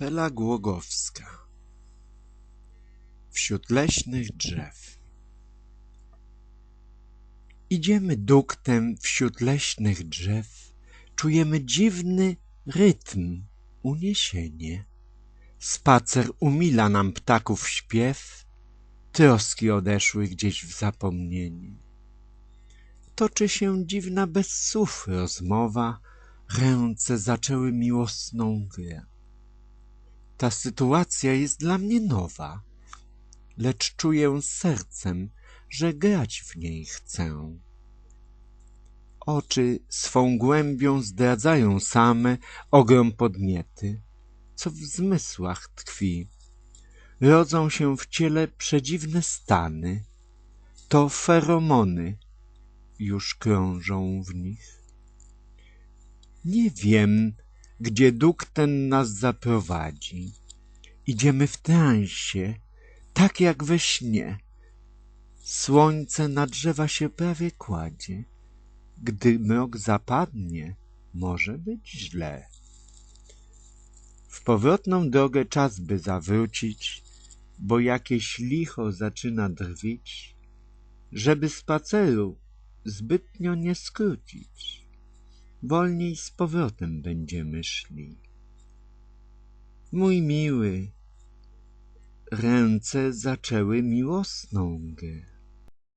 Kapela Głogowska Wśród leśnych drzew Idziemy duktem wśród leśnych drzew, czujemy dziwny rytm, uniesienie. Spacer umila nam ptaków śpiew, troski odeszły gdzieś w zapomnienie. Toczy się dziwna bez słów rozmowa, ręce zaczęły miłosną grę. Ta sytuacja jest dla mnie nowa, lecz czuję sercem, że grać w niej chcę. Oczy swą głębią zdradzają same ogrom podniety, co w zmysłach tkwi. Rodzą się w ciele przedziwne stany, to feromony już krążą w nich. Nie wiem, gdzie duk ten nas zaprowadzi. Idziemy w transie, tak jak we śnie. Słońce na drzewa się prawie kładzie. Gdy mrok zapadnie, może być źle. W powrotną drogę czas by zawrócić, bo jakieś licho zaczyna drwić, żeby spaceru zbytnio nie skrócić. Wolniej z powrotem będziemy szli. Mój miły, ręce zaczęły miłosną grę.